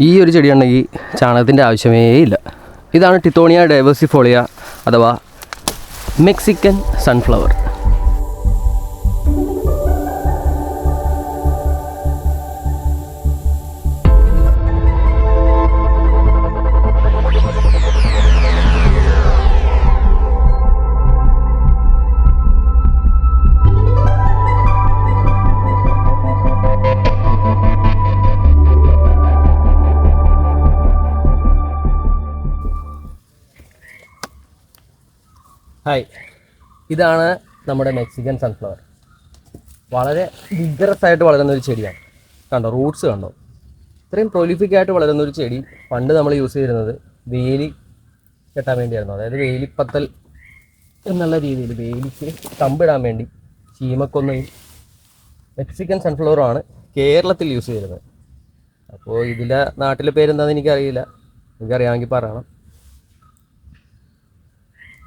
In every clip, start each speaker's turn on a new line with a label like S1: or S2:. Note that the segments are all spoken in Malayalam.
S1: ഈ ഒരു ചെടിയുണ്ടെങ്കിൽ ചാണകത്തിന്റെ ആവശ്യമേ ഇല്ല. ഇതാണ് ടിത്തോണിയ ഡൈവേഴ്സിഫോളിയ അഥവാ മെക്സിക്കൻ സൺഫ്ലവർ. ഹായ് ഇതാണ് നമ്മുടെ മെക്സിക്കൻ സൺഫ്ലവർ വളരെ വിഗറസ് ആയിട്ട് വളരുന്ന ഒരു ചെടിയാണ്. കണ്ടോ റൂട്ട്സ് കണ്ടോ? ഇത്രയും പ്രൊലിഫിക് ആയിട്ട് വളരുന്ന ഒരു ചെടി പണ്ട് നമ്മൾ യൂസ് ചെയ്തിരുന്നത് വേലി കെട്ടാൻ വേണ്ടിയായിരുന്നു. അതായത് വേലിപ്പത്തൽ എന്നുള്ള രീതിയിൽ വേലിക്ക് കമ്പിടാൻ വേണ്ടി ചീമക്കൊന്നയും മെക്സിക്കൻ സൺഫ്ലവറുമാണ് കേരളത്തിൽ യൂസ് ചെയ്തിരുന്നത്. അപ്പോൾ ഇതിലെ നാട്ടിലെ പേരെന്താണെന്ന് എനിക്കറിയില്ല. എനിക്കറിയാമെങ്കിൽ പറയണം.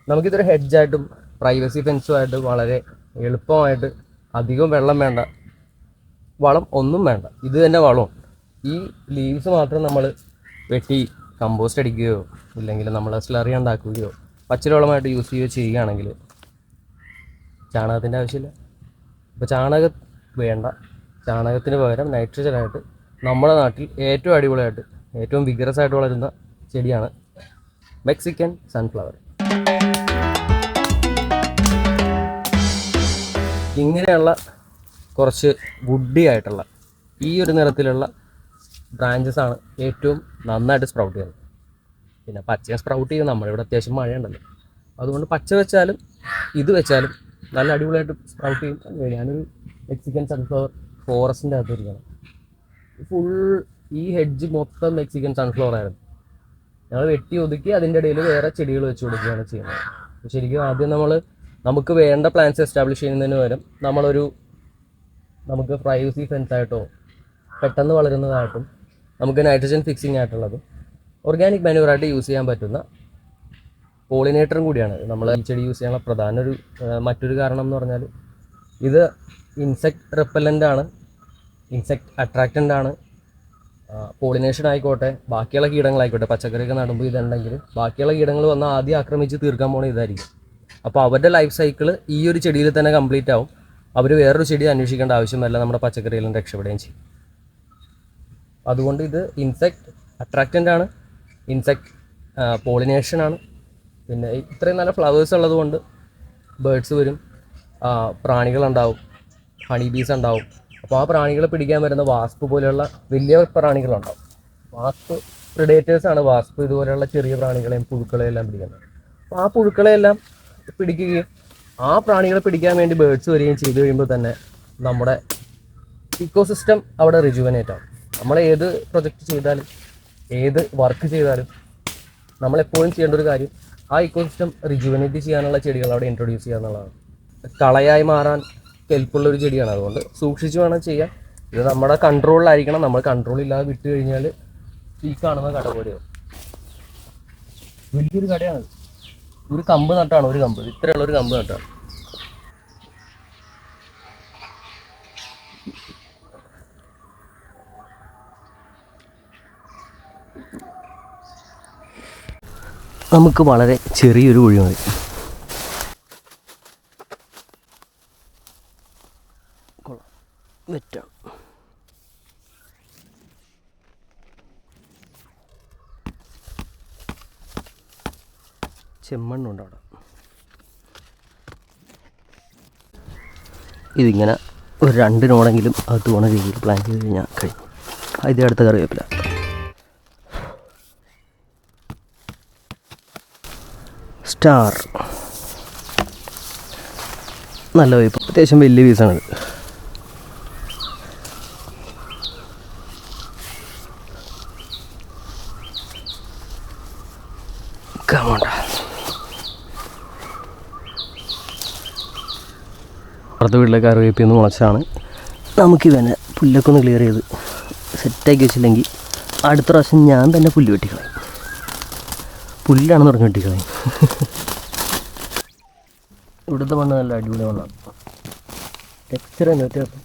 S1: നമുക്കിതൊരു ഹെഡ്ജായിട്ടും പ്രൈവസി ഫെൻസുമായിട്ട് വളരെ എളുപ്പമായിട്ട് അധികം വെള്ളം വേണ്ട. വളം ഒന്നും വേണ്ട. ഇത് തന്നെ വളവും. ഈ ലീവ്സ് മാത്രം നമ്മൾ വെട്ടി കമ്പോസ്റ്റ് അടിക്കുകയോ ഇല്ലെങ്കിൽ നമ്മൾ സ്ലറി ഉണ്ടാക്കുകയോ പച്ചിലവളമായിട്ട് യൂസ് ചെയ്യുകയോ ചെയ്യുകയാണെങ്കിൽ ചാണകത്തിന്റെ ആവശ്യമില്ല. ഇപ്പോൾ ചാണക വേണ്ട. ചാണകത്തിന് പകരം നൈട്രജനായിട്ട് നമ്മുടെ നാട്ടിൽ ഏറ്റവും അടിപൊളിയായിട്ട് ഏറ്റവും വിഗ്രസ് ആയിട്ട് വളരുന്ന ചെടിയാണ് മെക്സിക്കൻ സൺഫ്ലവർ ഇങ്ങനെയുള്ള കുറച്ച് വുഡി ആയിട്ടുള്ള ഈ ഒരു നിറത്തിലുള്ള ബ്രാഞ്ചസ് ആണ് ഏറ്റവും നന്നായിട്ട് സ്പ്രൗട്ട് ചെയ്യുന്നത്. പിന്നെ പച്ച സ്പ്രൗട്ട് ചെയ്യുന്നത് നമ്മളിവിടെ അത്യാവശ്യം മഴയുണ്ടല്ലോ. അതുകൊണ്ട് പച്ച വെച്ചാലും ഇത് വെച്ചാലും നല്ല അടിപൊളിയായിട്ട് സ്പ്രൗട്ട് ചെയ്യും. ഞാനൊരു മെക്സിക്കൻ സൺഫ്ലവർ ഫോറസ്റ്റിന്റെ അകത്ത് ഇരിക്കണം ഫുൾ ഈ ഹെഡ്ജ് മൊത്തം മെക്സിക്കൻ സൺഫ്ലവർ ആയിരുന്നു. ഞങ്ങൾ വെട്ടി ഒതുക്കി അതിന്റെ ഇടയിൽ വേറെ ചെടികൾ വെച്ച് കൊടുക്കുകയാണ് ചെയ്യുന്നത്. ശരിക്കും ആദ്യം നമ്മൾ നമുക്ക് വേണ്ട പ്ലാൻസ് എസ്റ്റാബ്ലിഷ് ചെയ്യുന്നതിന് പകരം നമ്മളൊരു നമുക്ക് പ്രൈവസി ഫ്രണ്ട്സ് ആയിട്ടോ പെട്ടെന്ന് വളരുന്നതായിട്ടും നമുക്ക് നൈട്രജൻ ഫിക്സിങ് ആയിട്ടുള്ളതും ഓർഗാനിക് മാനുവറായിട്ട് യൂസ് ചെയ്യാൻ പറ്റുന്ന പോളിനേറ്ററും കൂടിയാണ്. നമ്മൾ ഈ ചെടി യൂസ് ചെയ്യാനുള്ള പ്രധാന ഒരു മറ്റൊരു കാരണം എന്ന് പറഞ്ഞാൽ ഇത് ഇൻസെക്ട് റിപ്പല്ലന്റ് ആണ്. ഇൻസെക്ട് അട്രാക്റ്റന്റ് ആണ്. പോളിനേഷൻ ആയിക്കോട്ടെ ബാക്കിയുള്ള കീടങ്ങളായിക്കോട്ടെ പച്ചക്കറിയൊക്കെ നടുമ്പോൾ ഇതുണ്ടെങ്കിൽ ബാക്കിയുള്ള കീടങ്ങൾ വന്ന് ആദ്യം ആക്രമിച്ച് തീർക്കാൻ പോണ ഇതായിരിക്കും. അപ്പോൾ അവരുടെ ലൈഫ് സൈക്കിൾ ഈ ഒരു ചെടിയിൽ തന്നെ കംപ്ലീറ്റ് ആവും. അവർ വേറൊരു ചെടി അന്വേഷിക്കേണ്ട ആവശ്യമല്ല നമ്മുടെ പച്ചക്കറിയിലും രക്ഷപ്പെടുകയും ചെയ്യും. അതുകൊണ്ട് ഇത് ഇൻസെക്ട് അട്രാക്റ്റന്റ് ആണ്. ഇൻസെക്ട് പോളിനേഷൻ ആണ്. പിന്നെ ഇത്രയും നല്ല ഫ്ലവേഴ്സ് ഉള്ളതുകൊണ്ട് ബേഡ്സ് വരും. പ്രാണികളുണ്ടാവും ഹണി ബീസ് ഉണ്ടാവും. അപ്പോൾ ആ പ്രാണികളെ പിടിക്കാൻ വരുന്ന വാസ്പ് പോലെയുള്ള വലിയ പ്രാണികളുണ്ടാവും വാസ്പ് പ്രിഡേറ്റേഴ്സാണ് വാസ്പ് ഇതുപോലെയുള്ള ചെറിയ പ്രാണികളെയും പുഴുക്കളെയും എല്ലാം പിടിക്കുന്നത്. അപ്പോൾ ആ പുഴുക്കളെയെല്ലാം പിടിക്കുകയും ആ പ്രാണികളെ പിടിക്കാൻ വേണ്ടി ബേഡ്സ് വരികയും ചെയ്തു കഴിയുമ്പോൾ തന്നെ നമ്മുടെ ഇക്കോസിസ്റ്റം അവിടെ റിജുവനേറ്റ് ആവും. നമ്മൾ ഏത് പ്രൊജക്റ്റ് ചെയ്താലും ഏത് വർക്ക് ചെയ്താലും നമ്മളെപ്പോഴും ചെയ്യേണ്ട ഒരു കാര്യം ആ ഇക്കോസിസ്റ്റം റിജുവനേറ്റ് ചെയ്യാനുള്ള ചെടികൾ അവിടെ ഇൻട്രൊഡ്യൂസ് ചെയ്യുക എന്നുള്ളതാണ്. കളയായി മാറാൻ കെൽപ്പുള്ള ഒരു ചെടിയാണ്. അതുകൊണ്ട് സൂക്ഷിച്ച് വേണം ചെയ്യാൻ. ഇത് നമ്മുടെ കൺട്രോളിലായിരിക്കണം നമ്മൾ കൺട്രോൾ ഇല്ലാതെ വിട്ട് കഴിഞ്ഞാൽ ഈ കാണുന്ന കട പോലെയാവും. വലിയൊരു കടയാണ് ഒരു കമ്പ് നട്ടാണ് ഒരു കമ്പ്. ഇത്രയുള്ള ഒരു കമ്പ് നട്ടാണ്. നമുക്ക് വളരെ ചെറിയൊരു കുഴി മതി. ചെമ്മണ്ണുണ്ട് അവിടെ ഇതിങ്ങനെ ഒരു രണ്ടിനോടെങ്കിലും അത് പോണ രീതിയിൽ പ്ലാൻ ചെയ്ത് കഴിഞ്ഞാൽ കഴിഞ്ഞു അതിന്റെ അടുത്ത കറിവേപ്പില. സ്റ്റാർ നല്ല വൈപ്പ് അത്യാവശ്യം വലിയ പീസാണിത് കമോണ്ട അടുത്ത വീട്ടിലെ കറിവേപ്പിൽ നിന്ന് മുളച്ചാണ് നമുക്കിവനെ പുല്ലൊക്കെ ഒന്ന് ക്ലിയർ ചെയ്ത് സെറ്റാക്കി വെച്ചില്ലെങ്കിൽ അടുത്ത പ്രാവശ്യം ഞാൻ തന്നെ പുല്ല് വെട്ടിക്കളയും. പുല്ലാണെന്ന് തുടങ്ങി വെട്ടിക്കളയും. ഇവിടുത്തെ മണ്ണ് നല്ല അടിപൊളി മണ്ണാണ് ടെക്സ്ചർ തന്നെ വ്യത്യാസം.